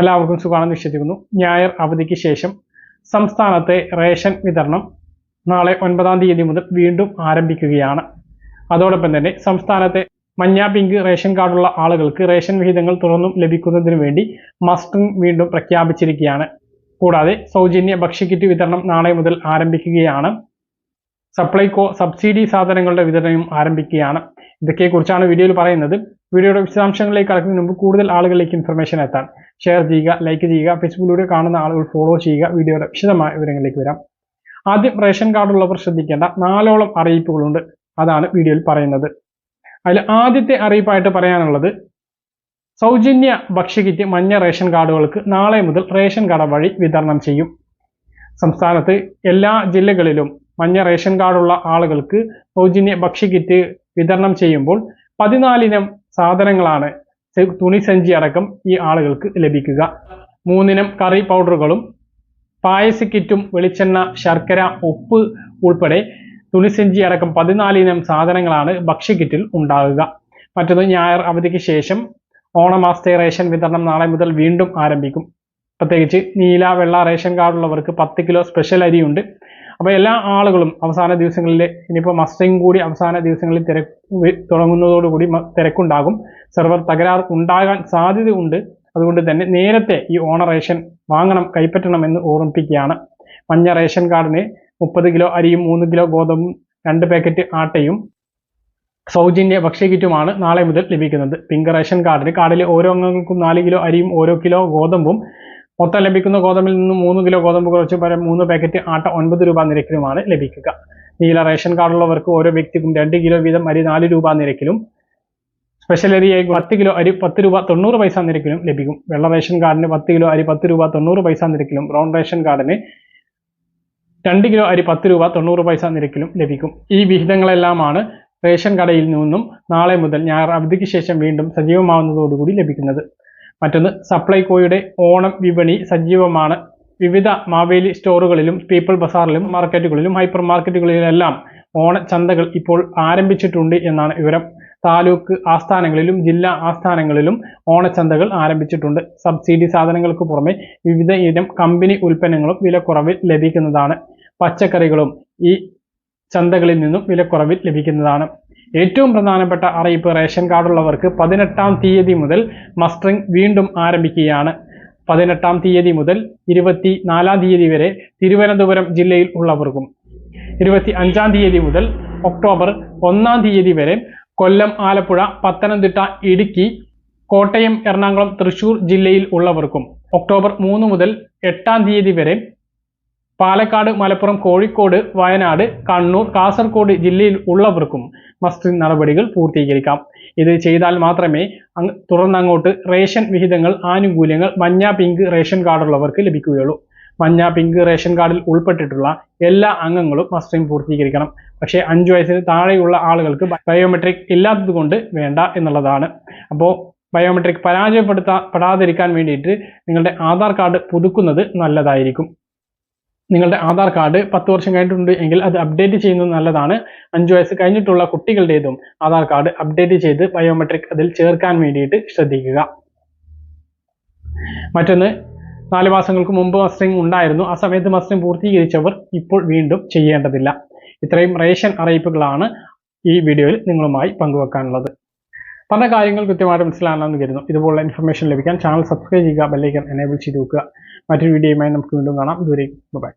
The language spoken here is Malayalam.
എല്ലാവർക്കും സുഖമാണെന്ന് വിശ്വസിക്കുന്നു. ഞായർ അവധിക്ക് ശേഷം സംസ്ഥാനത്തെ റേഷൻ വിതരണം നാളെ ഒൻപതാം തീയതി മുതൽ വീണ്ടും ആരംഭിക്കുകയാണ്. അതോടൊപ്പം തന്നെ സംസ്ഥാനത്തെ മഞ്ഞ പിങ്ക് റേഷൻ കാർഡുള്ള ആളുകൾക്ക് റേഷൻ വിഹിതങ്ങൾ തുറന്നും ലഭിക്കുന്നതിന് വേണ്ടി മസ്റ്റിംഗ് വീണ്ടും പ്രഖ്യാപിച്ചിരിക്കുകയാണ്. കൂടാതെ സൗജന്യ ഭക്ഷ്യക്കിറ്റ് വിതരണം നാളെ മുതൽ ആരംഭിക്കുകയാണ്. സപ്ലൈകോ സബ്സിഡി സാധനങ്ങളുടെ വിതരണം ആരംഭിക്കുകയാണ്. ഇതൊക്കെക്കുറിച്ചാണ് വീഡിയോയിൽ പറയുന്നത്. വീഡിയോയുടെ വിശദാംശങ്ങളിലേക്ക് കടക്കുന്നതിന് മുമ്പ് കൂടുതൽ ആളുകളിലേക്ക് ഇൻഫർമേഷൻ എത്താൻ ഷെയർ ചെയ്യുക ലൈക്ക് ചെയ്യുക ഫേസ്ബുക്കിലൂടെ കാണുന്ന ആളുകൾ ഫോളോ ചെയ്യുക വീഡിയോയുടെ വിശദമായ വിവരങ്ങളിലേക്ക് വരാം. ആദ്യം റേഷൻ കാർഡുള്ളവർ ശ്രദ്ധിക്കേണ്ട നാലോളം അറിയിപ്പുകളുണ്ട്. അതാണ് വീഡിയോയിൽ പറയുന്നത്. അതിൽ ആദ്യത്തെ അറിയിപ്പായിട്ട് പറയാനുള്ളത് സൗജന്യ ഭക്ഷ്യകിറ്റ് മഞ്ഞ റേഷൻ കാർഡുകൾക്ക് നാളെ മുതൽ റേഷൻ കട വഴി വിതരണം ചെയ്യും. സംസ്ഥാനത്ത് എല്ലാ ജില്ലകളിലും മഞ്ഞ റേഷൻ കാർഡുള്ള ആളുകൾക്ക് സൗജന്യ ഭക്ഷ്യകിറ്റ് വിതരണം ചെയ്യുമ്പോൾ പതിനാലിനം സാധനങ്ങളാണ് തുണി തുണിസഞ്ചി അടക്കം ഈ ആളുകൾക്ക് ലഭിക്കുക. മൂന്നിനം കറി പൗഡറുകളും പായസ കിറ്റും വെളിച്ചെണ്ണ ശർക്കര ഉപ്പ് ഉൾപ്പെടെ തുണിസഞ്ചി അടക്കം പതിനാലിനം സാധനങ്ങളാണ് ഭക്ഷ്യക്കിറ്റിൽ ഉണ്ടാകുക. മറ്റൊന്ന് ഞായർ അവധിക്ക് ശേഷം ഓണമാസത്തെ റേഷൻ വിതരണം നാളെ മുതൽ വീണ്ടും ആരംഭിക്കും. പ്രത്യേകിച്ച് നീല വെള്ള റേഷൻ കാർഡുള്ളവർക്ക് പത്ത് കിലോ സ്പെഷ്യൽ അരിയുണ്ട്. അപ്പോൾ എല്ലാ ആളുകളും അവസാന ദിവസങ്ങളിൽ ഇനിയിപ്പോൾ മസ്റ്ററിങ് കൂടി അവസാന ദിവസങ്ങളിൽ തിരക്ക് തുടങ്ങുന്നതോടുകൂടി തിരക്കുണ്ടാകും. സെർവർ തകരാർ ഉണ്ടാകാൻ സാധ്യതയുണ്ട്. അതുകൊണ്ട് തന്നെ നേരത്തെ ഈ ഓണ റേഷൻ വാങ്ങണം കൈപ്പറ്റണം എന്ന് ഓർമ്മിപ്പിക്കുകയാണ്. മഞ്ഞ റേഷൻ കാർഡിന് മുപ്പത് കിലോ അരിയും മൂന്ന് കിലോ ഗോതമ്പും രണ്ട് പാക്കറ്റ് ആട്ടയും സൗജന്യ ഭക്ഷ്യകിറ്റുമാണ് നാളെ മുതൽ ലഭിക്കുന്നത്. പിങ്ക് റേഷൻ കാർഡിന് കാർഡിലെ ഓരോ അംഗങ്ങൾക്കും നാല് കിലോ അരിയും ഓരോ കിലോ ഗോതമ്പും മൊത്തം ലഭിക്കുന്ന ഗോതമ്പിൽ നിന്ന് മൂന്ന് കിലോ ഗോതമ്പ് കുറച്ച് പകരം മൂന്ന് പാക്കറ്റ് ആട്ട ഒൻപത് രൂപ നിരക്കിലുമാണ് ലഭിക്കുക. നീല റേഷൻ കാർഡുള്ളവർക്ക് ഓരോ വ്യക്തിക്കും രണ്ട് കിലോ വീതം അരി നാല് രൂപ നിരക്കിലും. സ്പെഷ്യൽ അരിയായി പത്ത് കിലോ അരി പത്ത് രൂപ തൊണ്ണൂറ് പൈസ നിരക്കിലും ലഭിക്കും. വെള്ള റേഷൻ കാർഡിന് പത്ത് കിലോ അരി പത്ത് രൂപ തൊണ്ണൂറ് പൈസ നിരക്കിലും. ബ്രൗൺ റേഷൻ കാർഡിന് രണ്ട് കിലോ അരി പത്ത് രൂപ തൊണ്ണൂറ് പൈസ നിരക്കിലും ലഭിക്കും. ഈ വിഹിതങ്ങളെല്ലാമാണ് റേഷൻ കടയിൽ നിന്നും നാളെ മുതൽ ഞായർ അവധിക്ക് ശേഷം വീണ്ടും സജീവമാവുന്നതോടുകൂടി ലഭിക്കുന്നത്. മറ്റൊന്ന് സപ്ലൈകോയുടെ ഓണം വിപണി സജീവമാണ്. വിവിധ മാവേലി സ്റ്റോറുകളിലും പീപ്പിൾ ബസാറിലും മാർക്കറ്റുകളിലും ഹൈപ്പർ മാർക്കറ്റുകളിലെല്ലാം ഓണച്ചന്തകൾ ഇപ്പോൾ ആരംഭിച്ചിട്ടുണ്ട് എന്നാണ് വിവരം. താലൂക്ക് ആസ്ഥാനങ്ങളിലും ജില്ലാ ആസ്ഥാനങ്ങളിലും ഓണച്ചന്തകൾ ആരംഭിച്ചിട്ടുണ്ട്. സബ്സിഡി സാധനങ്ങൾക്ക് പുറമെ വിവിധ ഇനം കമ്പനി ഉൽപ്പന്നങ്ങളും വിലക്കുറവിൽ ലഭിക്കുന്നതാണ്. പച്ചക്കറികളും ഈ ചന്തകളിൽ നിന്നും വിലക്കുറവിൽ ലഭിക്കുന്നതാണ്. ഏറ്റവും പ്രധാനപ്പെട്ട അറിയിപ്പ് റേഷൻ കാർഡുള്ളവർക്ക് പതിനെട്ടാം തീയതി മുതൽ മസ്റ്ററിംഗ് വീണ്ടും ആരംഭിക്കുകയാണ്. പതിനെട്ടാം തീയതി മുതൽ ഇരുപത്തി നാലാം തീയതി വരെ തിരുവനന്തപുരം ജില്ലയിൽ ഉള്ളവർക്കും. ഇരുപത്തി അഞ്ചാം തീയതി മുതൽ ഒക്ടോബർ ഒന്നാം തീയതി വരെ കൊല്ലം ആലപ്പുഴ പത്തനംതിട്ട ഇടുക്കി കോട്ടയം എറണാകുളം തൃശൂർ ജില്ലയിൽ ഉള്ളവർക്കും. ഒക്ടോബർ മൂന്ന് മുതൽ എട്ടാം തീയതി വരെ പാലക്കാട് മലപ്പുറം കോഴിക്കോട് വയനാട് കണ്ണൂർ കാസർഗോഡ് ജില്ലയിൽ ഉള്ളവർക്കും മസ്റ്റർ നടപടികൾ പൂർത്തീകരിക്കാം. ഇത് ചെയ്താൽ മാത്രമേ തുടർന്നങ്ങോട്ട് റേഷൻ വിഹിതങ്ങൾ ആനുകൂല്യങ്ങൾ മഞ്ഞ പിങ്ക് റേഷൻ കാർഡുള്ളവർക്ക് ലഭിക്കുകയുള്ളൂ. മഞ്ഞ പിങ്ക് റേഷൻ കാർഡിൽ ഉൾപ്പെട്ടിട്ടുള്ള എല്ലാ അംഗങ്ങളും മസ്റ്ററിംഗ് പൂർത്തീകരിക്കണം. പക്ഷേ അഞ്ചു വയസ്സിന് താഴെയുള്ള ആളുകൾക്ക് ബയോമെട്രിക് ഇല്ലാത്തത് വേണ്ട എന്നുള്ളതാണ്. അപ്പോൾ ബയോമെട്രിക് പരാജയപ്പെടുത്താ പെടാതിരിക്കാൻ വേണ്ടിയിട്ട് നിങ്ങളുടെ ആധാർ കാർഡ് പുതുക്കുന്നത് നല്ലതായിരിക്കും. നിങ്ങളുടെ ആധാർ കാർഡ് പത്ത് വർഷം കഴിഞ്ഞിട്ടുണ്ട് എങ്കിൽ അത് അപ്ഡേറ്റ് ചെയ്യുന്നത് നല്ലതാണ്. അഞ്ച് വയസ്സ് കഴിഞ്ഞിട്ടുള്ള കുട്ടികളുടേതും ആധാർ കാർഡ് അപ്ഡേറ്റ് ചെയ്ത് ബയോമെട്രിക് അതിൽ ചേർക്കാൻ വേണ്ടിയിട്ട് ശ്രദ്ധിക്കുക. മറ്റൊന്ന് നാല് മാസങ്ങൾക്ക് മുമ്പ് മസ്റ്ററിംഗ് ഉണ്ടായിരുന്നു. ആ സമയത്ത് മസ്റ്ററിംഗ് പൂർത്തീകരിച്ചവർ ഇപ്പോൾ വീണ്ടും ചെയ്യേണ്ടതില്ല. ഇത്രയും റേഷൻ അറിയിപ്പുകളാണ് ഈ വീഡിയോയിൽ നിങ്ങളുമായി പങ്കുവെക്കാനുള്ളത്. പറഞ്ഞ കാര്യങ്ങൾ കൃത്യമായിട്ട് മനസ്സിലാണെന്ന് കരുതുന്നു. ഇതുപോലുള്ള ഇൻഫർമേഷൻ ലഭിക്കാൻ ചാനൽ സബ്സ്ക്രൈബ് ചെയ്യുക ബെല്ലൈക്കൻ എനേബിൾ ചെയ്ത് വെക്കുക. മറ്റൊരു വീഡിയോയുമായി നമുക്ക് വീണ്ടും കാണാം. ഇതുവരെ ബൈ